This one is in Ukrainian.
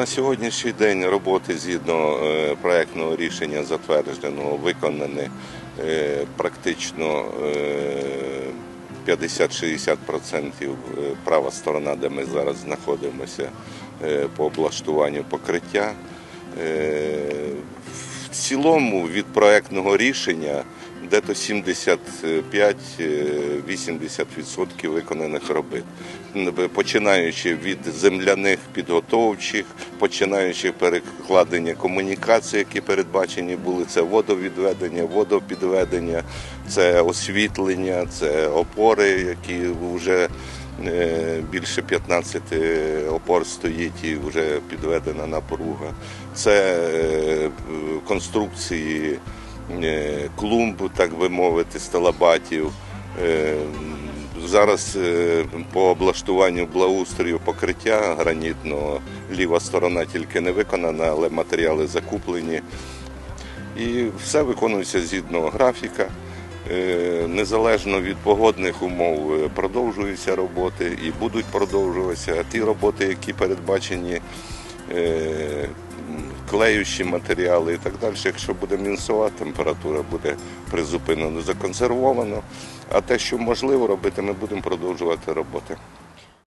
На сьогоднішній день роботи згідно е, проектного рішення затвердженого виконані е, практично е, 50-60% е, права сторона, де ми зараз знаходимося по облаштуванню покриття. В цілому від проектного рішення дето 75-80% виконаних робіт. Починаючи від земляних підготовчих, починаючи перекладення комунікацій, які передбачені були, це водовідведення, водопідведення, це освітлення, це опори, які вже е, більше 15 опор стоїть і вже підведена напруга. Це е, конструкції клумб, так би мовити, сталабатів. Е, Зараз е, по облаштуванню благоустрою покриття гранітного ліва сторона тільки не виконана, але матеріали закуплені. І все виконується згідно графіка. Е, Незалежно від погодних умов е, продовжуються роботи і будуть продовжуватися. Ті роботи, які передбачені е, клеючі матеріали і так далі, якщо буде мінусова температура, буде призупинено, законсервовано. А те, що можливо робити, ми будемо продовжувати роботи.